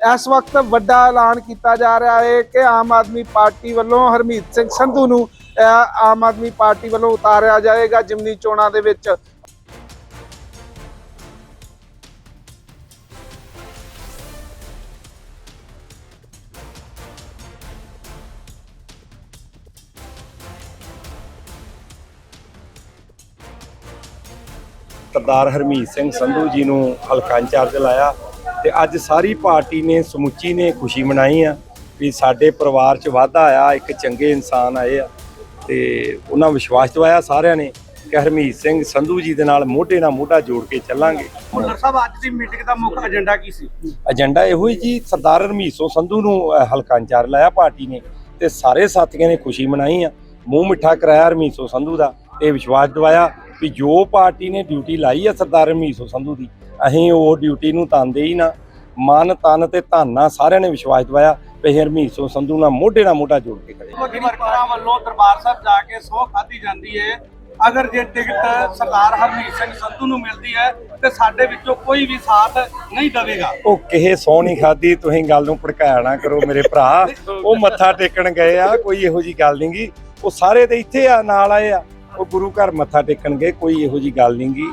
ਇਸ ਵਕਤ ਵੱਡਾ ਐਲਾਨ ਕੀਤਾ ਜਾ ਰਿਹਾ ਹੈ ਕਿ ਆਮ ਆਦਮੀ ਪਾਰਟੀ ਵੱਲੋਂ ਹਰਮੀਤ ਸਿੰਘ ਸੰਧੂ ਨੂੰ ਆਮ ਆਦਮੀ ਪਾਰਟੀ ਵੱਲੋਂ ਉਤਾਰਿਆ ਜਾਏਗਾ ਜਿਮਨੀ ਚੋਣਾਂ ਦੇ ਵਿੱਚ। ਸਰਦਾਰ ਹਰਮੀਤ ਸਿੰਘ ਸੰਧੂ ਜੀ ਨੂੰ ਹਲਕਾ ਇੰਚਾਰਜ ਲਾਇਆ। ਤੇ ਅੱਜ ਸਾਰੀ ਪਾਰਟੀ ਨੇ ਸਮੁੱਚੀ ਨੇ ਖੁਸ਼ੀ ਮਨਾਈ ਆ ਵੀ ਸਾਡੇ ਪਰਿਵਾਰ 'ਚ ਵਾਧਾ ਆਇਆ ਇੱਕ ਚੰਗੇ ਇਨਸਾਨ ਆਏ ਆ ਤੇ ਉਹਨਾਂ ਵਿਸ਼ਵਾਸ ਦਵਾਇਆ ਸਾਰਿਆਂ ਨੇ ਕਿ ਹਰਮੀਤ ਸਿੰਘ ਸੰਧੂ ਜੀ ਦੇ ਨਾਲ ਮੋਢੇ ਨਾਲ ਮੋਢਾ ਜੋੜ ਕੇ ਚੱਲਾਂਗੇ। ਭੁੱਲਰ ਸਾਹਿਬ ਅੱਜ ਦੀ ਮੀਟਿੰਗ ਦਾ ਮੁੱਖ ਏਜੰਡਾ ਕੀ ਸੀ? ਏਜੰਡਾ ਇਹੋ ਹੀ ਜੀ ਸਰਦਾਰ ਹਰਮੀਤ ਸਿੰਘ ਸੰਧੂ ਨੂੰ ਹਲਕਾ ਇੰਚਾਰਜ ਲਾਇਆ ਪਾਰਟੀ ਨੇ ਤੇ ਸਾਰੇ ਸਾਥੀਆਂ ਨੇ ਖੁਸ਼ੀ ਮਨਾਈ ਆ। ਮੂੰਹ ਮਿੱਠਾ ਕਰਾਇਆ ਹਰਮੀਤ ਸਿੰਘ ਸੰਧੂ ਦਾ ਇਹ ਵਿਸ਼ਵਾਸ ਦਿਵਾਇਆ ਵੀ ਜੋ ਪਾਰਟੀ ਨੇ ਡਿਊਟੀ ਲਾਈ ਆ ਸਰਦਾਰ ਹਰਮੀਤ ਸਿੰਘ ਸੰਧੂ ਦੀ ਅਸੀਂ ਉਹ ਡਿਊਟੀ ਨੂੰ ਤੰਦੇ ਹੀ ਨਾ। ਮਨ ਤਨ ਤੇ ਧਨ ਸਾਰਿਆਂ ਨੇ ਵਿਸ਼ਵਾਸ ਦਿਵਾਇਆ ਵੀ ਹਰਮੀਤ ਸਿੰਘ ਸੰਧੂ ਨਾਲ ਮੋਢੇ ਨਾਲ ਮੋਢਾ ਜੋੜ ਕੇ ਖੜੇ ਕੁਝ ਵਰਕਰਾਂ ਵੱਲੋਂ ਦਰਬਾਰ ਸਾਹਿਬ ਜਾ ਕੇ ਸਹੁੰ ਖਾਧੀ ਜਾਂਦੀ ਹੈ। ਅਗਰ ਜੇ ਟਿਕਟ ਸਰਦਾਰ ਹਰਮੀਤ ਸਿੰਘ ਸੰਧੂ ਨੂੰ ਮਿਲਦੀ ਹੈ ਤੇ ਸਾਡੇ ਵਿੱਚੋਂ ਕੋਈ ਵੀ ਸਾਥ ਨਹੀਂ ਦੇਵੇਗਾ। ਉਹ ਕਿਸੇ ਸੌ ਨਹੀਂ ਖਾਦੀ ਤੁਸੀਂ ਗੱਲ ਨੂੰ ਭੜਕਾਇਆ ਨਾ ਕਰੋ ਮੇਰੇ ਭਰਾ। ਉਹ ਮੱਥਾ ਟੇਕਣ ਗਏ ਆ ਕੋਈ ਇਹੋ ਜੀ ਗੱਲ ਨੀ ਗੀ। ਉਹ ਸਾਰੇ ਤੇ ਇੱਥੇ ਆ ਨਾਲ ਆਏ ਆ। ਉਹ ਗੁਰੂ ਘਰ ਮੱਥਾ ਟੇਕਣ ਗਏ ਕੋਈ ਇਹੋ ਜੀ ਗੱਲ ਨੀ ਗੀ।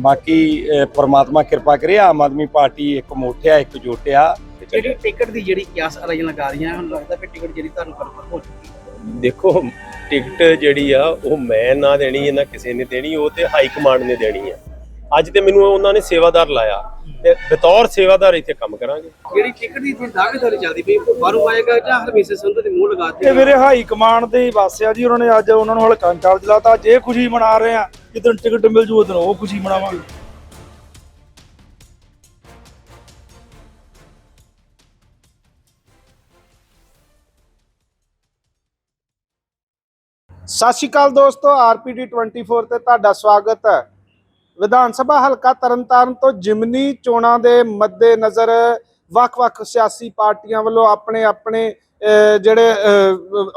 ਬਾਕੀ ਪ੍ਰਮਾਤਮਾ ਕਿਰਪਾ ਕਰੇ ਆਮ ਆਦਮੀ ਪਾਰਟੀ ਇੱਕ ਮੋਠਿਆ ਇੱਕ ਜੋਟਿਆ ਜਿਹੜੀ ਟਿਕਟ ਦੀ ਜਿਹੜੀ ਕਿਆਸ ਅਰਾਈਆਂ ਲਗਾ ਰਹੀਆਂ ਹੁਣ ਲੱਗਦਾ ਕਿ ਟਿਕਟ ਜਿਹੜੀ ਤੁਹਾਨੂੰ ਕਨਫਰਮ ਹੋ ਚੁੱਕੀ ਹੈ। ਦੇਖੋ ਟਿਕਟ ਜਿਹੜੀ ਆ ਉਹ ਮੈਂ ਨਾ ਦੇਣੀ ਹੈ ਨਾ ਕਿਸੇ ਨੇ ਦੇਣੀ ਉਹ ਤੇ ਹਾਈ ਕਮਾਂਡ ਨੇ ਦੇਣੀ ਆ। ਅੱਜ ਤੇ ਮੈਨੂੰ ਉਹਨਾਂ ਨੇ ਸੇਵਾਦਾਰ ਲਾਇਆ। ਤੇ ਬਤੌਰ ਸੇਵਾਦਾਰ ਇੱਥੇ ਕੰਮ ਕਰਾਂਗੇ। ਜਿਹੜੀ ਟਿਕਟ ਦੀ ਹੁਣ ਦਾਅਵੇਦਾਰੀ ਚੱਲਦੀ ਪਈ ਉਹ ਬਾਹਰੋਂ ਆਏਗਾ ਜਾਂ ਹਰਮੀਤ ਸਿੰਘ ਸੰਧੂ ਦੇ ਮੂੰਹ ਲਗਾਤੇ ਇਹ ਮੇਰੇ ਹਾਈ ਕਮਾਂਡ ਦੇ ਵਾਸਿਆ ਜੀ ਉਹਨਾਂ ਨੇ ਅੱਜ ਉਹਨਾਂ ਨੂੰ ਹਲਕਾ ਇੰਚਾਰਜ ਲਾਤਾ। ਜੇ ਖੁਸ਼ੀ ਮਨਾ ਰਹੇ ਆ ਜਦੋਂ ਟਿਕਟ ਮਿਲ ਜੂ ਉਦੋਂ ਉਹ ਖੁਸ਼ੀ ਮਨਾਵਾਂਗੇ। ਸਤਿ ਸ਼੍ਰੀ ਅਕਾਲ ਦੋਸਤੋ ਆਰਪੀਡੀ 24 ਤੇ ਤੁਹਾਡਾ ਸਵਾਗਤ ਹੈ। ਵਿਧਾਨ ਸਭਾ ਹਲਕਾ ਤਰਨਤਾਰਨ ਤੋਂ ਜਿਮਨੀ ਚੋਣਾਂ ਦੇ ਮੱਦੇ ਨਜ਼ਰ ਵੱਖ-ਵੱਖ ਸਿਆਸੀ ਪਾਰਟੀਆਂ ਵੱਲੋਂ ਆਪਣੇ ਆਪਣੇ ਜਿਹੜੇ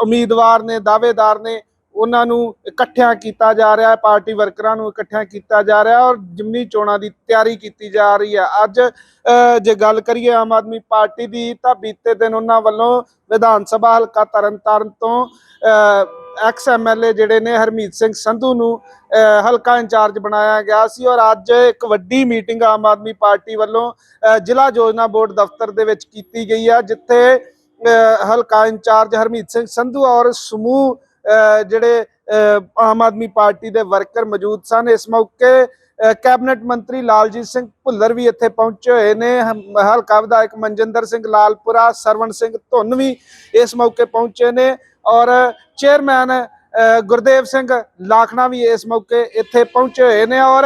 ਉਮੀਦਵਾਰ ਨੇ, ਦਾਅਵੇਦਾਰ ਨੇ, ਉਹਨਾਂ ਨੂੰ ਇਕੱਠਿਆਂ ਕੀਤਾ ਜਾ ਰਿਹਾ ਹੈ, ਪਾਰਟੀ ਵਰਕਰਾਂ ਨੂੰ ਇਕੱਠਿਆਂ ਕੀਤਾ ਜਾ ਰਿਹਾ ਔਰ ਜਿਮਨੀ ਚੋਣਾਂ ਦੀ ਤਿਆਰੀ ਕੀਤੀ ਜਾ ਰਹੀ ਹੈ। ਅੱਜ ਜੇ ਗੱਲ ਕਰੀਏ ਆਮ ਆਦਮੀ ਪਾਰਟੀ ਦੀ ਤਾਂ ਬੀਤੇ ਦਿਨ ਉਹਨਾਂ ਵੱਲੋਂ ਵਿਧਾਨ ਸਭਾ ਹਲਕਾ ਤਰਨਤਾਰਨ ਤੋਂ ਐਕਸ ਐਮਐਲਏ ਜਿਹੜੇ ਨੇ ਹਰਮੀਤ ਸਿੰਘ ਸੰਧੂ ਨੂੰ ਹਲਕਾ ਇੰਚਾਰਜ ਬਣਾਇਆ ਗਿਆ ਸੀ ਔਰ ਅੱਜ ਇੱਕ ਵੱਡੀ ਮੀਟਿੰਗ ਆਮ ਆਦਮੀ ਪਾਰਟੀ ਵੱਲੋਂ ਜ਼ਿਲ੍ਹਾ ਯੋਜਨਾ ਬੋਰਡ ਦਫ਼ਤਰ ਦੇ ਵਿੱਚ ਕੀਤੀ ਗਈ ਹੈ ਜਿੱਥੇ ਹਲਕਾ ਇੰਚਾਰਜ ਹਰਮੀਤ ਸਿੰਘ ਸੰਧੂ ਔਰ ਸਮੂਹ ਜਿਹੜੇ ਆਮ ਆਦਮੀ ਪਾਰਟੀ ਦੇ ਵਰਕਰ ਮੌਜੂਦ ਸਨ। ਇਸ ਮੌਕੇ ਕੈਬਨਿਟ ਮੰਤਰੀ ਲਾਲਜੀਤ ਸਿੰਘ ਭੁੱਲਰ ਵੀ ਇੱਥੇ ਪਹੁੰਚੇ ਹੋਏ ਨੇ। ਹਲਕਾ ਵਿਧਾਇਕ ਮਨਜਿੰਦਰ ਸਿੰਘ ਲਾਲਪੁਰਾ, ਸਰਵਣ ਸਿੰਘ ਧੁੰਨ ਵੀ ਇਸ ਮੌਕੇ ਪਹੁੰਚੇ ਨੇ। ਔਰ ਚੇਅਰਮੈਨ ਗੁਰਦੇਵ ਸਿੰਘ ਲਾਖਣਾ ਵੀ ਇਸ ਮੌਕੇ ਇੱਥੇ ਪਹੁੰਚੇ ਹੋਏ ਨੇ ਔਰ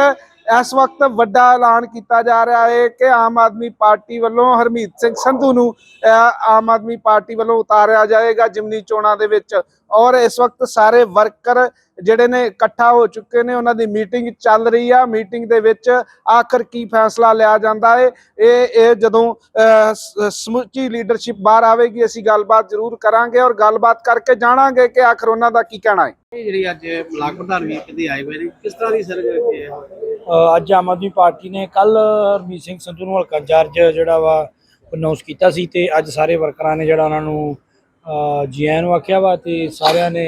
ਇਸ ਵਕਤ ਵੱਡਾ ਐਲਾਨ ਕੀਤਾ ਜਾ ਰਿਹਾ ਹੈ ਕਿ ਆਮ ਆਦਮੀ ਪਾਰਟੀ ਵੱਲੋਂ ਹਰਮੀਤ ਸਿੰਘ ਸੰਧੂ ਨੂੰ ਅ, ਆਮ ਆਦਮੀ ਪਾਰਟੀ ਵੱਲੋਂ ਉਤਾਰਿਆ ਜਾਏਗਾ ਜਿਮਨੀ ਚੋਣਾਂ ਦੇ ਵਿੱਚ। ਔਰ ਇਸ ਵਕਤ ਸਾਰੇ ਵਰਕਰ ਜਿਹੜੇ ਨੇ ਇਕੱਠਾ ਹੋ ਚੁੱਕੇ ਨੇ ਉਹਨਾਂ ਦੀ ਮੀਟਿੰਗ ਚੱਲ ਰਹੀ ਆ। ਮੀਟਿੰਗ ਦੇ ਵਿੱਚ ਆਖਰ ਕੀ ਫੈਸਲਾ ਲਿਆ ਜਾਂਦਾ ਹੈ ਇਹ ਇਹ ਜਦੋਂ ਸਮੁੱਚੀ ਲੀਡਰਸ਼ਿਪ ਬਾਹਰ ਆਵੇਗੀ ਅਸੀਂ ਗੱਲਬਾਤ ਜ਼ਰੂਰ ਕਰਾਂਗੇ ਔਰ ਗੱਲਬਾਤ ਕਰਕੇ ਜਾਣਾਂਗੇ ਕਿ ਆਖਰ ਉਹਨਾਂ ਦਾ ਕੀ ਕਹਿਣਾ ਹੈ ਜਿਹੜੀ ਅੱਜ ਬਲਾਕ ਪ੍ਰਧਾਨ ਵੀ ਕਿਤੇ ਆਏ ਹੋਏ ਨੇ ਕਿਸ ਤਰ੍ਹਾਂ ਦੀ ਸਰ ਇਹ ਅ, ਅੱਜ ਆਮ ਆਦਮੀ ਪਾਰਟੀ ਨੇ ਕੱਲ ਹਰਮੀਤ ਸਿੰਘ ਸੰਧੂ ਨੂੰ ਹਲਕਾ ਇੰਚਾਰਜ ਜਿਹੜਾ ਵਾ ਅਨਾਉਂਸ ਕੀਤਾ ਸੀ ਤੇ ਅੱਜ ਸਾਰੇ ਵਰਕਰਾਂ ਨੇ ਜਿਹੜਾ ਉਹਨਾਂ ਨੂੰ ਅ, ਜੀ ਆਇਆਂ ਨੂੰ ਆਖਿਆ ਵਾ ਤੇ ਸਾਰਿਆਂ ਨੇ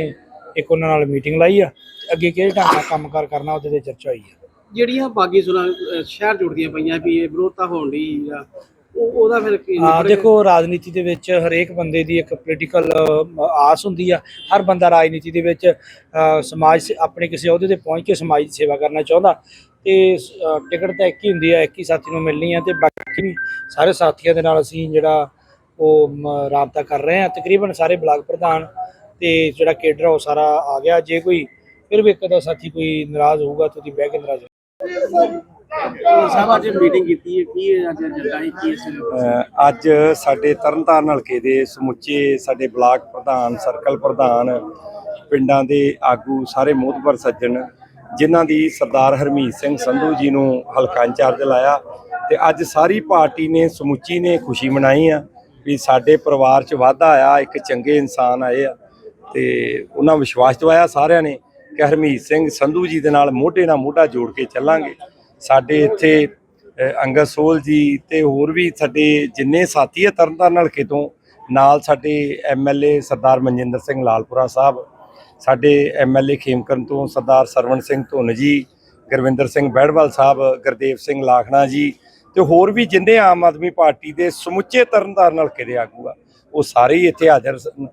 ਇੱਕ ਉਹਨਾਂ ਨਾਲ ਮੀਟਿੰਗ ਲਾਈ ਆ ਅੱਗੇ ਕਿਹੜੇ ਢੰਗ ਨਾਲ ਕੰਮਕਾਰ ਕਰਨਾ ਉਹਦੇ ਤੇ ਚਰਚਾ ਹੋਈ ਆ। ਜਿਹੜੀਆਂ ਬਾਗੀ ਸੁਣਾ ਸ਼ਹਿਰ ਜੁੜਦੀਆਂ ਪਈਆਂ ਵੀ ਇਹ ਵਿਰੋਧਤਾ ਹੋਣ ਦੀ ਉਹ ਉਹਦਾ ਫਿਰ ਕੀ ਹਾਂ ਦੇਖੋ ਰਾਜਨੀਤੀ ਦੇ ਵਿੱਚ ਹਰੇਕ ਬੰਦੇ ਦੀ ਇੱਕ ਪੋਲੀਟੀਕਲ ਆਸ ਹੁੰਦੀ ਆ। ਹਰ ਬੰਦਾ ਰਾਜਨੀਤੀ ਦੇ ਵਿੱਚ ਸਮਾਜ ਆਪਣੇ ਕਿਸੇ ਅਹੁਦੇ ਤੇ ਪਹੁੰਚ ਕੇ ਸਮਾਜ ਦੀ ਸੇਵਾ ਕਰਨਾ ਚਾਹੁੰਦਾ। ਤੇ ਟਿਕਟ ਤਾਂ ਇੱਕ ਹੀ ਹੁੰਦੀ ਆ ਇੱਕ ਹੀ ਸਾਥੀ ਨੂੰ ਮਿਲਣੀ ਆ ਤੇ ਬਾਕੀ ਵੀ ਸਾਰੇ ਸਾਥੀਆਂ ਦੇ ਨਾਲ ਅਸੀਂ ਜਿਹੜਾ ਉਹ ਰਾਬਤਾ ਕਰ ਰਹੇ ਆ। ਤਕਰੀਬਨ ਸਾਰੇ ਬਲਾਕ ਪ੍ਰਧਾਨ ਤੇ ਜਿਹੜਾ ਕੇਡਰ ਆ ਉਹ ਸਾਰਾ ਆ ਗਿਆ। ਜੇ ਕੋਈ ਫਿਰ ਵੀ ਇੱਕ ਦਾ ਸਾਥੀ ਕੋਈ ਨਾਰਾਜ਼ ਹੋਊਗਾ ਤਾਂ ਉਹਦੀ ਬਹਿ ਕੇ ਨਾਰਾਜ਼ ਸਾਹਿਬ ਅੱਜ ਮੀਟਿੰਗ ਕੀਤੀ ਹੈ। ਕੀ ਅੱਜ ਹੈ ਕੀ ਅੱਜ ਸਾਡੇ ਤਰਨਤਾਰਨ ਹਲਕੇ ਦੇ ਸਮੁੱਚੇ ਸਾਡੇ ਬਲਾਕ ਪ੍ਰਧਾਨ ਸਰਕਲ ਪ੍ਰਧਾਨ ਪਿੰਡਾਂ ਦੇ ਆਗੂ ਸਾਰੇ ਮੋਹਤਬਰ ਸੱਜਣ ਜਿਨ੍ਹਾਂ ਦੀ ਸਰਦਾਰ ਹਰਮੀਤ ਸਿੰਘ ਸੰਧੂ ਜੀ ਨੂੰ ਹਲਕਾ ਇੰਚਾਰਜ ਲਾਇਆ ਤੇ ਅੱਜ ਸਾਰੀ ਪਾਰਟੀ ਨੇ ਸਮੁੱਚੀ ਨੇ ਖੁਸ਼ੀ ਮਨਾਈ ਆ ਵੀ ਸਾਡੇ ਪਰਿਵਾਰ 'ਚ ਵਾਧਾ ਆਇਆ ਇੱਕ ਚੰਗੇ ਇਨਸਾਨ ਆਏ ਆ। ਤੇ ਉਹਨਾਂ ਵਿਸ਼ਵਾਸ ਦਵਾਇਆ ਸਾਰਿਆਂ ਨੇ ਕਿ ਹਰਮੀਤ ਸਿੰਘ ਸੰਧੂ ਜੀ ਦੇ ਨਾਲ ਮੋਢੇ ਨਾਲ ਮੋਢਾ ਜੋੜ ਕੇ ਚੱਲਾਂਗੇ। ਸਾਡੇ ਇੱਥੇ ਅੰਗਦ ਸੋਲ ਜੀ ਤੇ ਹੋਰ ਵੀ ਸਾਡੇ ਜਿੰਨੇ ਸਾਥੀ ਹੈ ਤਰਨਤਾਰਨ ਹਲਕੇ ਤੋਂ ਨਾਲ ਸਾਡੇ ਐਮਐਲਏ ਸਰਦਾਰ ਮਨਜਿੰਦਰ ਸਿੰਘ ਲਾਲਪੁਰਾ ਸਾਹਿਬ, ਸਾਡੇ ਐਮਐਲਏ ਖੇਮਕਰਨ ਤੋਂ ਸਰਦਾਰ ਸਰਵਣ ਸਿੰਘ ਧੁੰਨ ਜੀ, ਗੁਰਵਿੰਦਰ ਸਿੰਘ ਬਹਿੜਵਾਲ ਸਾਹਿਬ, ਗੁਰਦੇਵ ਸਿੰਘ ਲਾਖਣਾ ਜੀ ਤੇ ਹੋਰ ਵੀ ਜਿੰਨੇ ਆਮ ਆਦਮੀ ਪਾਰਟੀ ਦੇ ਸਮੁੱਚੇ ਤਰਨਤਾਰਨ ਹਲਕੇ ਦੇ ਆਗੂ ਆ ਉਹ ਸਾਰੇ ਹੀ ਇੱਥੇ ਹਾਜ਼ਰ ਸਨ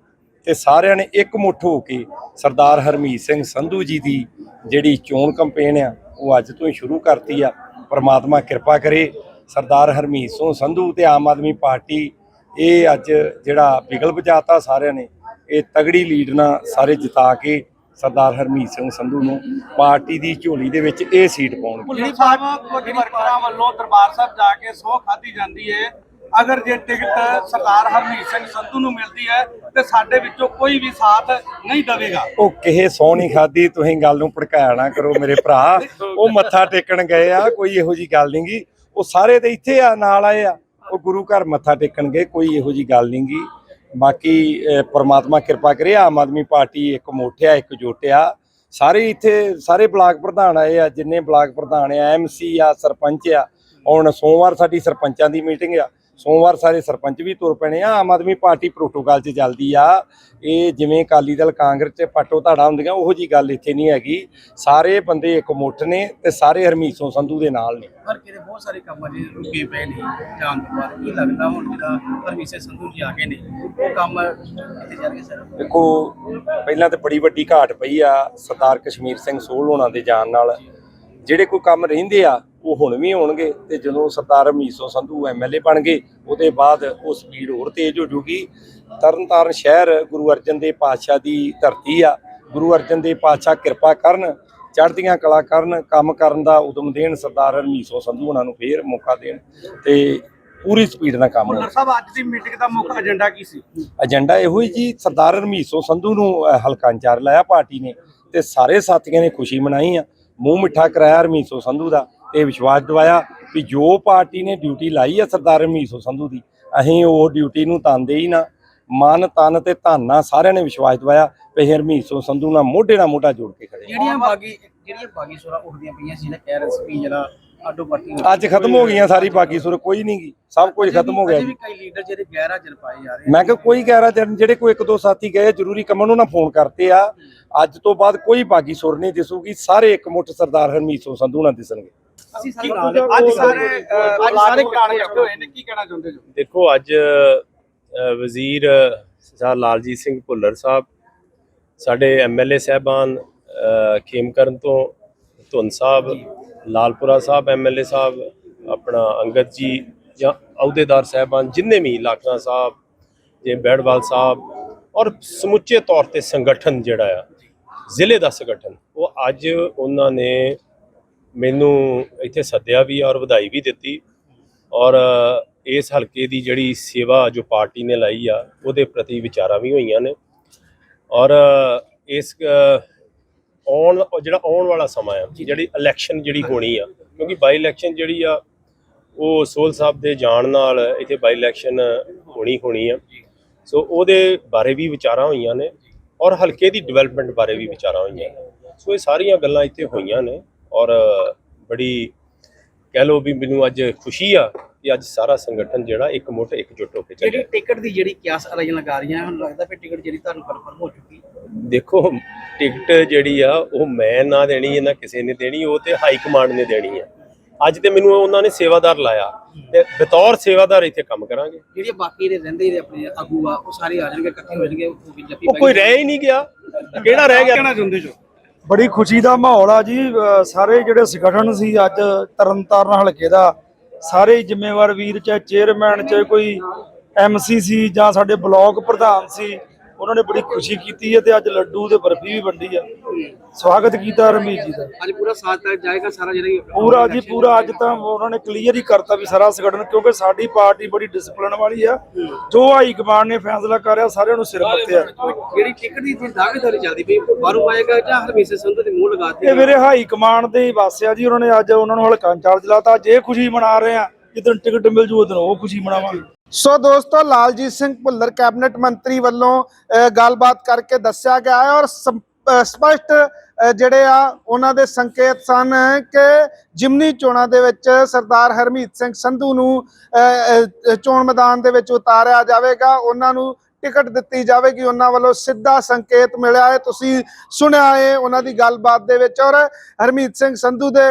ਤੇ ਸਾਰਿਆਂ ਨੇ ਇੱਕ ਮੁੱਠ ਹੋ ਕੇ ਸਰਦਾਰ ਹਰਮੀਤ ਸਿੰਘ ਸੰਧੂ ਜੀ ਦੀ ਜਿਹੜੀ ਚੋਣ ਕੈਂਪੇਨ ਆ, ਉਹ ਅੱਜ ਤੋਂ ਹੀ ਸ਼ੁਰੂ ਕਰਤੀ ਆ। ਪ੍ਰਮਾਤਮਾ ਕਿਰਪਾ ਕਰੇ ਸਰਦਾਰ ਹਰਮੀਤ ਸਿੰਘ ਸੰਧੂ ਤੇ ਆਮ ਆਦਮੀ ਪਾਰਟੀ, ਇਹ ਅੱਜ ਜਿਹੜਾ ਬਿਗਲ ਵਜਾਤਾ ਸਾਰਿਆਂ ਨੇ, ਇਹ ਤਗੜੀ ਲੀਡ ਨਾਲ ਸਾਰੇ ਜਿਤਾ ਕੇ ਸਰਦਾਰ ਹਰਮੀਤ ਸਿੰਘ ਸੰਧੂ ਨੂੰ ਪਾਰਟੀ ਦੀ ਝੋਲੀ ਦੇ ਵਿੱਚ ਇਹ ਸੀਟ ਪਾਉਣਗੇ ਭੁੱਲਰ ਸਾਹਿਬ ਵਰਕਰਾਂ ਵੱਲੋਂ ਦਰਬਾਰ ਸਾਹਿਬ ਜਾ ਕੇ ਸਹੁੰ ਖਾਧੀ ਜਾਂਦੀ ਹੈ ਅਗਰ ਜੇ ਟਿਕਟ ਸਰਦਾਰ ਹਰਮੀਤ ਸਿੰਘ ਸੰਧੂ ਨੂੰ ਮਿਲਦੀ ਹੈ ਤੇ ਸਾਡੇ ਵਿੱਚੋਂ ਕੋਈ ਵੀ ਸਾਥ ਨਹੀਂ ਦੇਵੇਗਾ। ਉਹ ਕਿਸੇ ਸੌ ਨਹੀਂ ਖਾਦੀ ਤੁਸੀਂ ਗੱਲ ਨੂੰ ਭੜਕਾਇਆ ਨਾ ਕਰੋ ਮੇਰੇ ਭਰਾ। ਉਹ ਮੱਥਾ ਟੇਕਣ ਗਏ ਆ ਕੋਈ ਇਹੋ ਜੀ ਗੱਲ ਨੀ ਗੀ। ਉਹ ਸਾਰੇ ਤੇ ਇੱਥੇ ਆ ਨਾਲ ਆਏ ਆ। ਉਹ ਗੁਰੂ ਘਰ ਮੱਥਾ ਟੇਕਣ ਗਏ ਕੋਈ ਇਹੋ ਜੀ ਗੱਲ ਨੀ ਗੀ। ਬਾਕੀ ਅਹ, ਪ੍ਰਮਾਤਮਾ ਕਿਰਪਾ ਕਰੇ ਆਮ ਆਦਮੀ ਪਾਰਟੀ ਇੱਕ ਮੋਠਿਆ ਇੱਕ ਜੋਟਿਆ। ਸਾਰੇ ਇੱਥੇ ਸਾਰੇ ਬਲਾਕ ਪ੍ਰਧਾਨ ਆਏ ਆ ਜਿੰਨੇ ਬਲਾਕ ਪ੍ਰਧਾਨ ਆ ਐਮਸੀ ਆ ਸਰਪੰਚ ਆ। ਹੁਣ ਸੋਮਵਾਰ ਸਾਡੀ ਸਰਪੰਚਾਂ ਦੀ ਮੀਟਿੰਗ ਆ। ਸੋਮਵਾਰ ਸਾਰੇ ਸਰਪੰਚ ਵੀ ਤੁਰ ਪੈਣੇ ਆ ਆਮ ਆਦਮੀ ਪਾਰਟੀ ਪ੍ਰੋਟੋਕਾਲ 'ਚ ਚੱਲਦੀ ਆ। ਇਹ ਜਿਵੇਂ ਅਕਾਲੀ ਦਲ ਕਾਂਗਰਸ ਤੇ ਪਾਟੋ ਧਾੜਾ ਹੁੰਦੀਆਂ ਉਹੋ ਜੀ ਗੱਲ ਇੱਥੇ ਨਹੀਂ ਹੈਗੀ। ਸਾਰੇ ਬੰਦੇ ਇੱਕ ਮੁੱਠ ਨੇ ਤੇ ਸਾਰੇ ਹਰਮੀਤ ਸਿੰਘ ਸੰਧੂ ਦੇ ਨਾਲ ਨੇ। ਪਰ ਕਿਤੇ ਬਹੁਤ ਸਾਰੇ ਕੰਮ ਅਜੇ ਰੁਕੇ ਪਏ ਨੇ ਜਾਣ ਤੋਂ ਬਾਅਦ ਕੀ ਲੱਗਦਾ ਹੁਣ ਜਿਹੜਾ ਪਰਮੇਸ਼ਰ ਸੰਧੂ ਜੀ ਆ ਗਏ ਨੇ ਉਹ ਕੰਮ ਕਿੱਥੇ ਜਾਣਗੇ ਸਰ? ਦੇਖੋ ਪਹਿਲਾਂ ਤੇ ਬੜੀ ਵੱਡੀ ਘਾਟ ਪਈ ਆ ਸਰਦਾਰ ਕਸ਼ਮੀਰ ਸਿੰਘ ਸੋਹਲ ਹੋਣਾ ਦੇ ਜਾਣ ਨਾਲ। ਜਿਹੜੇ ਕੋਈ ਕੰਮ ਰਹਿੰਦੇ ਆ ਉਹ ਹੁਣ ਵੀ ਹੋਣਗੇ ਤੇ ਜਦੋਂ ਸਰਦਾਰ ਮੀਸੋ ਸੰਧੂ ਐਮਐਲਏ ਬਣ ਗਏ ਉਹਦੇ ਬਾਅਦ ਉਹ ਸਪੀਡ ਹੋਰ ਤੇਜ਼ ਹੋ ਜੂਗੀ। ਤਰਨਤਾਰਨ ਸ਼ਹਿਰ ਗੁਰੂ ਅਰਜਨ ਦੇਵ ਪਾਤਸ਼ਾਹ ਦੀ ਧਰਤੀ ਆ। ਗੁਰੂ ਅਰਜਨ ਦੇਵ ਪਾਤਸ਼ਾਹ ਕਿਰਪਾ ਕਰਨ ਚੜ੍ਹਦੀਆਂ ਕਲਾ ਕਰਨ ਕੰਮ ਕਰਨ ਦਾ ਉਦਮ ਦੇਣ ਸਰਦਾਰ ਹਰਮੀਸੋ ਸੰਧੂ ਉਹਨਾਂ ਨੂੰ ਫੇਰ ਮੌਕਾ ਦੇਣ ਤੇ ਪੂਰੀ ਸਪੀਡ ਨਾਲ ਕੰਮ ਭੁੱਲਰ ਸਾਹਿਬ ਅੱਜ ਦੀ ਮੀਟਿੰਗ ਦਾ ਮੁੱਖ ਏਜੰਡਾ ਕੀ ਸੀ? ਏਜੰਡਾ ਇਹੋ ਹੀ ਜੀ ਸਰਦਾਰ ਹਰਮੀਸੋ ਸੰਧੂ ਨੂੰ ਹਲਕਾ ਇੰਚਾਰਜ ਲਾਇਆ ਪਾਰਟੀ ਨੇ ਤੇ ਸਾਰੇ ਸਾਥੀਆਂ ਨੇ ਖੁਸ਼ੀ ਮਨਾਈ ਆ। ਮੂੰਹ ਮਿੱਠਾ ਕਰਾਇਆ ਹਰਮੀਸੋ ਸੰਧੂ ਦਾ। ਤੇ ਵਿਸ਼ਵਾਸ ਦਿਵਾਇਆ ਕਿ ਜੋ ਪਾਰਟੀ ਨੇ ਡਿਊਟੀ ਲਾਈ ਆ ਸਰਦਾਰ ਹਰਮੀਸੋ ਸੰਧੂ ਦੀ ਅਸੀਂ ਉਹ ਡਿਊਟੀ ਨੂੰ ਤੰਦੇ ਹੀ ਨਾ। ਮਨ ਤਨ ਤੇ ਧਨ ਨਾਲ ਸਾਰਿਆਂ ਨੇ ਵਿਸ਼ਵਾਸ ਦਿਵਾਇਆ ਕਿ ਹਰਮੀਸੋ ਸੰਧੂ ਨਾਲ ਮੋਢੇ ਨਾਲ ਮੋਢਾ ਜੋੜ ਕੇ ਖੜੇ ਜਿਹੜੀਆਂ ਬਾਗੀ ਜਿਹੜੀਆਂ ਬਾਗੀ ਸੁਰਾ ਉੱਠਦੀਆਂ ਪਈਆਂ ਸੀ ਨਾ ਵੀ ਜਿਹੜਾ ਆਡੋ ਪਾਰਟੀ ਅੱਜ ਖਤਮ ਹੋ ਗਈਆਂ ਸਾਰੀ ਬਾਕੀ ਸੁਰ ਕੋਈ ਨਹੀਂ ਗਈ ਸਭ ਕੁਝ ਖਤਮ ਹੋ ਗਿਆ ਜੀ। ਕਈ ਲੀਡਰ ਜਿਹੜੇ ਗੈਰ ਹਾਜ਼ਰ ਪਾਏ ਜਾ ਰਹੇ ਮੈਂ ਕਿਹਾ ਕੋਈ ਕਹਿ ਰਿਹਾ ਜਿਹੜੇ ਕੋਈ ਇੱਕ ਦੋ ਸਾਥੀ ਗਏ ਜ਼ਰੂਰੀ ਕੰਮਾਂ ਨੂੰ ਨਾ ਫੋਨ ਕਰਤੇ ਆ। ਅੱਜ ਤੋਂ ਬਾਅਦ ਕੋਈ ਬਾਗੀ ਸੁਰ ਨਹੀਂ ਦਿਸੂਗੀ ਸਾਰੇ ਇੱਕ ਮੁੱਠ ਸਰਦਾਰ ਹਰਮੀਤ ਸੰਧੂ ਨਾਲ ਦਿਸਣਗੇ। ਅਸੀਂ ਸਾਰੇ ਨਾਲ ਹਾਂ। ਅੱਜ ਸਾਰੇ ਅਹ, ਅੱਜ ਸਾਰੇ ਕਿਸਾਨ ਇਕੱਠੇ ਹੋਏ ਨੇ ਕੀ ਕਹਿਣਾ ਚਾਹੁੰਦੇ ਜੋ ਦੇਖੋ ਅੱਜ ਵਜ਼ੀਰ ਸਰਦਾਰ ਲਾਲਜੀਤ ਸਿੰਘ ਭੁੱਲਰ ਸਾਹਿਬ ਸਾਡੇ ਐਮਐਲਏ ਸਾਹਿਬਾਨ ਖੇਮਕਰਨ ਤੋਂ ਧੁੰਨ ਸਾਹਿਬ ਲਾਲਪੁਰਾ ਸਾਹਿਬ ਐਮਐਲਏ ਸਾਹਿਬ ਆਪਣਾ ਅੰਗਦ ਜੀ ਜਾਂ ਅਹੁਦੇਦਾਰ ਸਾਹਿਬਾਨ ਜਿੰਨੇ ਵੀ ਲਾਖਣਾ ਸਾਹਿਬ ਜੇ ਬੈੜਵਾਲ ਸਾਹਿਬ ਔਰ ਸਮੁੱਚੇ ਤੌਰ ਤੇ ਸੰਗਠਨ ਜਿਹੜਾ ਆ ਜ਼ਿਲ੍ਹੇ ਦਾ ਸੰਗਠਨ ਉਹ ਅੱਜ ਉਹਨਾਂ ਨੇ ਮੈਨੂੰ ਇੱਥੇ ਸੱਦਿਆ ਵੀ ਔਰ ਵਧਾਈ ਵੀ ਦਿੱਤੀ ਔਰ ਇਸ ਹਲਕੇ ਦੀ ਜਿਹੜੀ ਸੇਵਾ ਜੋ ਪਾਰਟੀ ਨੇ ਲਾਈ ਆ ਉਹਦੇ ਪ੍ਰਤੀ ਵਿਚਾਰਾਂ ਵੀ ਹੋਈਆਂ ਨੇ ਔਰ ਇਸ ਆਉਣ ਜਿਹੜਾ ਆਉਣ ਵਾਲਾ ਸਮਾਂ ਆ ਜਿਹੜੀ ਇਲੈਕਸ਼ਨ ਜਿਹੜੀ ਹੋਣੀ ਆ ਕਿਉਂਕਿ ਬਾਈ ਇਲੈਕਸ਼ਨ ਜਿਹੜੀ ਆ ਉਹ ਸੋਲ ਸਾਹਿਬ ਦੇ ਜਾਣ ਨਾਲ ਇੱਥੇ ਬਾਈ ਇਲੈਕਸ਼ਨ ਹੋਣੀ ਹੋਣੀ ਆ। ਸੋ ਉਹਦੇ ਬਾਰੇ ਵੀ ਵਿਚਾਰਾਂ ਹੋਈਆਂ ਨੇ ਔਰ ਹਲਕੇ ਦੀ ਡਿਵੈਲਪਮੈਂਟ ਬਾਰੇ ਵੀ ਵਿਚਾਰਾਂ ਹੋਈਆਂ ਨੇ। ਸੋ ਇਹ ਸਾਰੀਆਂ ਗੱਲਾਂ ਇੱਥੇ ਹੋਈਆਂ ਨੇ। ਔਰ ਬੜੀ ਕਹਿ ਲਓ ਵੀ ਮੈਨੂੰ ਅੱਜ ਖੁਸ਼ੀ ਆ ਕਿ ਅੱਜ ਸਾਰਾ ਸੰਗਠਨ ਜਿਹੜਾ ਇੱਕ ਮੁੱਠ ਇਕਜੁੱਟ ਹੋ ਕੇ ਜਿਹੜੀ ਚੱਲਿਆ ਟਿਕਟ ਦੀ ਜਿਹੜੀ ਕਿਆਸ ਅਲਾਈਆਂ ਲਗਾ ਰਹੀਆਂ ਹੁਣ ਲੱਗਦਾ ਵੀ ਟਿਕਟ ਜਿਹੜੀ ਤੁਹਾਨੂੰ ਕਨਫਰਮ ਹੋ ਚੁੱਕੀ। ਦੇਖੋ ਟਿਕਟ ਜਿਹੜੀ ਆ ਉਹ ਮੈਂ ਨਾ ਦੇਣੀ ਹੈ ਨਾ ਕਿਸੇ ਨੇ ਦੇਣੀ ਉਹ ਤੇ ਹਾਈ ਕਮਾਂਡ ਨੇ ਦੇਣੀ ਆ ਅੱਜ ਤੇ ਮੈਨੂੰ ਉਹਨਾਂ ਨੇ ਸੇਵਾਦਾਰ ਲਾਇਆ। ਤੇ ਬਤੌਰ ਸੇਵਾਦਾਰ ਇੱਥੇ ਕੰਮ ਕਰਾਂਗੇ। ਜਿਹੜੀਆਂ ਬਾਕੀ ਦੇ ਰਹਿੰਦੇ ਜਿਹੜੇ ਆਪਣੇ ਆਗੂ ਆ ਉਹ ਸਾਰੇ ਆ ਜਾਣਗੇ ਇਕੱਠੇ ਹੋ ਜਾਣਗੇ ਉਹ ਵੀ ਜੱਫੀ ਉਹ ਕੋਈ ਰਹਿ ਹੀ ਨਹੀਂ ਗਿਆ। ਕਿਹੜਾ ਰਹਿ ਗਿਆ? ਕਹਿਣਾ ਚਾਹੁੰਦੇ ਜੋ ਬੜੀ ਖੁਸ਼ੀ ਦਾ ਮਾਹੌਲ ਆ ਜੀ। ਅਹ ਸਾਰੇ ਜਿਹੜੇ ਸੰਗਠਨ ਸੀ ਅੱਜ ਤਰਨਤਾਰਨ ਹਲਕੇ ਦਾ, ਸਾਰੇ ਹੀ ਜ਼ਿੰਮੇਵਾਰ ਵੀਰ ਚਾਹੇ ਚੇਅਰਮੈਨ ਚਾਹੇ ਕੋਈ ਐਮਸੀ ਸੀ ਜਾਂ ਸਾਡੇ ਬਲਾਕ ਪ੍ਰਧਾਨ ਸੀ, ਉਹਨਾਂ ਨੇ ਬੜੀ ਖੁਸ਼ੀ ਕੀਤੀ ਹੈ ਤੇ ਅੱਜ ਲੱਡੂ ਤੇ ਬਰਫੀ ਵੀ ਵੰਡੀ ਆ। ਸਵਾਗਤ ਕੀਤਾ ਰਮੀਤ ਜੀ ਦਾ। ਅੱਜ ਪੂਰਾ ਸਾਥ ਤੱਕ ਜਾਏਗਾ ਸਾਰਾ ਜਿਹੜਾ ਪੂਰਾ ਜੀ ਪੂਰਾ ਅੱਜ ਤਾਂ ਉਹਨਾਂ ਨੇ ਕਲੀਅਰ ਹੀ ਕਰਤਾ ਵੀ ਸਾਰਾ ਸੰਗਠਨ ਕਿਉਂਕਿ ਸਾਡੀ ਪਾਰਟੀ ਬੜੀ ਡਿਸਪਲਿਨ ਵਾਲੀ ਆ। ਜੋ ਹਾਈ ਕਮਾਂਡ ਨੇ ਫੈਸਲਾ ਕਰਿਆ ਸਾਰਿਆਂ ਨੂੰ ਸਿਰ ਮੱਥਿਆ ਜਿਹੜੀ ਟਿਕਟ ਦੀ ਜਿਹੜੀ ਦਾਅਵੇਦਾਰੀ ਚੱਲਦੀ ਪਈ ਬਾਹਰੋਂ ਆਏਗਾ ਜਾਂ ਹਰਮੀਤ ਸੰਧੂ ਦੇ ਮੂੰਹ ਲਗਾਤੀ ਇਹ ਵੀਰੇ ਹਾਈ ਕਮਾਂਡ ਦੇ ਹੀ ਵਾਸਿਆ ਜੀ ਉਹਨਾਂ ਨੇ ਅੱਜ ਉਹਨਾਂ ਨੂੰ ਹਲਕਾ ਇੰਚਾਰਜ ਲਾਤਾ। ਜੇ ਖੁਸ਼ੀ ਮਨਾ ਰਹੇ ਆ ਜਿੱਦਣ ਟਿਕਟ ਮਿਲ ਜੂ ਉਦੋਂ ਉਹ ਖੁਸ਼ੀ ਮਨਾਵਾਂਗੇ। ਸੋ ਦੋਸਤੋ ਲਾਲਜੀਤ ਸਿੰਘ ਭੁੱਲਰ ਕੈਬਨਿਟ ਮੰਤਰੀ ਵੱਲੋਂ ਗੱਲਬਾਤ ਕਰਕੇ ਦੱਸਿਆ ਗਿਆ ਹੈ ਔਰ ਸਪਸ਼ਟ ਅ, ਜਿਹੜੇ ਆ ਉਹਨਾਂ ਦੇ ਸੰਕੇਤ ਸਨ ਕਿ ਜਿਮਨੀ ਚੋਣਾਂ ਦੇ ਵਿੱਚ ਸਰਦਾਰ ਹਰਮੀਤ ਸਿੰਘ ਸੰਧੂ ਨੂੰ ਅ, ਚੋਣ ਮੈਦਾਨ ਦੇ ਵਿੱਚ ਉਤਾਰਿਆ ਜਾਵੇਗਾ। ਉਹਨਾਂ ਨੂੰ ਟਿਕਟ ਦਿੱਤੀ ਜਾਵੇਗੀ ਉਹਨਾਂ ਵੱਲੋਂ ਸਿੱਧਾ ਸੰਕੇਤ ਮਿਲਿਆ ਹੈ। ਤੁਸੀਂ ਸੁਣਿਆ ਹੈ ਉਹਨਾਂ ਦੀ ਗੱਲਬਾਤ ਦੇ ਵਿੱਚ ਔਰ ਹਰਮੀਤ ਸਿੰਘ ਸੰਧੂ ਦੇ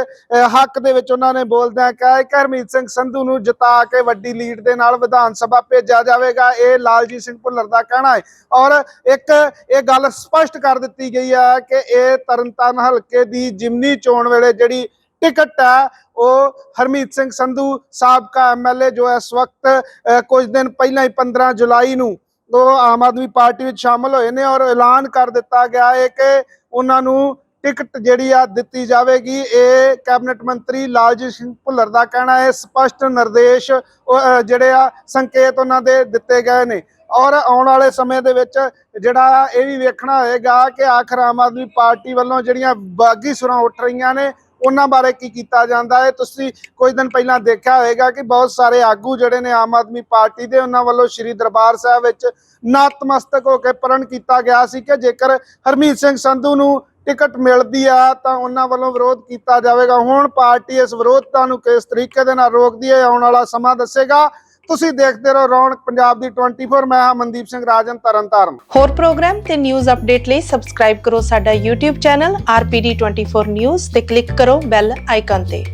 ਹੱਕ ਦੇ ਵਿੱਚ ਉਹਨਾਂ ਨੇ ਬੋਲਦਿਆਂ ਕਿਹਾ ਕਿ ਹਰਮੀਤ ਸਿੰਘ ਸੰਧੂ ਨੂੰ ਜਿਤਾ ਕੇ ਵੱਡੀ ਲੀਡ ਦੇ ਨਾਲ ਵਿਧਾਨ ਸਭਾ ਭੇਜਿਆ ਜਾਵੇਗਾ। ਇਹ ਲਾਲਜੀਤ ਸਿੰਘ ਭੁੱਲਰ ਦਾ ਕਹਿਣਾ ਹੈ। ਔਰ ਇੱਕ ਇਹ ਗੱਲ ਸਪਸ਼ਟ ਕਰ ਦਿੱਤੀ ਗਈ ਹੈ ਕਿ ਇਹ ਤਰਨਤਾਰਨ ਹਲਕੇ ਦੀ ਜਿਮਨੀ ਚੋਣ ਵੇਲੇ ਜਿਹੜੀ ਟਿਕਟ ਹੈ, ਉਹ ਹਰਮੀਤ ਸਿੰਘ ਸੰਧੂ, ਸਾਬਕਾ ਐਮਐਲਏ ਜੋ ਇਸ ਵਕਤ ਕੁਝ ਦਿਨ ਪਹਿਲਾਂ ਹੀ 15 ਜੁਲਾਈ ਨੂੰ ਉਹ ਆਮ ਆਦਮੀ ਪਾਰਟੀ ਵਿੱਚ ਸ਼ਾਮਲ ਹੋਏ ਨੇ ਔਰ ਐਲਾਨ ਕਰ ਦਿੱਤਾ ਗਿਆ ਹੈ ਕਿ ਉਹਨਾਂ ਨੂੰ ਟਿਕਟ ਜਿਹੜੀ ਆ ਦਿੱਤੀ ਜਾਵੇਗੀ। ਇਹ ਕੈਬਨਿਟ ਮੰਤਰੀ ਲਾਲਜੀਤ ਸਿੰਘ ਭੁੱਲਰ ਦਾ ਕਹਿਣਾ ਹੈ, ਸਪਸ਼ਟ ਨਿਰਦੇਸ਼ ਜਿਹੜੇ ਆ ਸੰਕੇਤ ਉਹਨਾਂ ਦੇ ਦਿੱਤੇ ਗਏ ਨੇ। ਔਰ ਆਉਣ ਵਾਲੇ ਸਮੇਂ ਦੇ ਵਿੱਚ ਜਿਹੜਾ ਇਹ ਵੀ ਵੇਖਣਾ ਹੋਏਗਾ ਕਿ ਆਖਰ ਆਮ ਆਦਮੀ ਪਾਰਟੀ ਵੱਲੋਂ ਜਿਹੜੀਆਂ ਬਾਗੀ ਸੁਰਾਂ ਉੱਠ ਰਹੀਆਂ ਨੇ ਉਹਨਾਂ ਬਾਰੇ ਕੀ ਕੀਤਾ ਜਾਂਦਾ ਹੈ? ਤੁਸੀਂ ਕੁਝ ਦਿਨ ਪਹਿਲਾਂ ਦੇਖਿਆ ਹੋਵੇਗਾ ਕਿ ਬਹੁਤ ਸਾਰੇ ਆਗੂ ਜਿਹੜੇ ਨੇ ਆਮ ਆਦਮੀ ਪਾਰਟੀ ਦੇ, ਉਹਨਾਂ ਵੱਲੋਂ ਸ੍ਰੀ ਦਰਬਾਰ ਸਾਹਿਬ ਵਿੱਚ ਨਤਮਸਤਕ ਹੋ ਕੇ ਪ੍ਰਣ ਕੀਤਾ ਗਿਆ ਸੀ ਕਿ ਜੇਕਰ ਹਰਮੀਤ ਸਿੰਘ ਸੰਧੂ ਨੂੰ ਟਿਕਟ ਮਿਲਦੀ ਆ, ਤਾਂ ਉਹਨਾਂ ਵੱਲੋਂ ਵਿਰੋਧ ਕੀਤਾ ਜਾਵੇਗਾ। ਹੁਣ ਪਾਰਟੀ ਇਸ ਵਿਰੋਧਤਾ ਨੂੰ ਕਿਸ ਤਰੀਕੇ ਦੇ ਨਾਲ ਰੋਕਦੀ ਹੈ, ਆਉਣ ਵਾਲਾ ਸਮਾਂ ਦੱਸੇਗਾ। ਤੁਸੀਂ ਦੇਖਦੇ ਰਹੋ ਰੌਣਕ ਪੰਜਾਬ ਦੀ 24 ਮੈਂ ਹਾਂ ਮਨਦੀਪ ਸਿੰਘ ਰਾਜਨ, ਤਰਨਤਾਰਨ। ਹੋਰ ਪ੍ਰੋਗਰਾਮ ਤੇ ਨਿਊਜ਼ ਅਪਡੇਟ ਲਈ ਸਬਸਕ੍ਰਾਈਬ ਕਰੋ ਸਾਡਾ YouTube ਚੈਨਲ RPD24 News ਤੇ ਕਲਿੱਕ ਕਰੋ ਬੈਲ ਆਈਕਨ ਤੇ।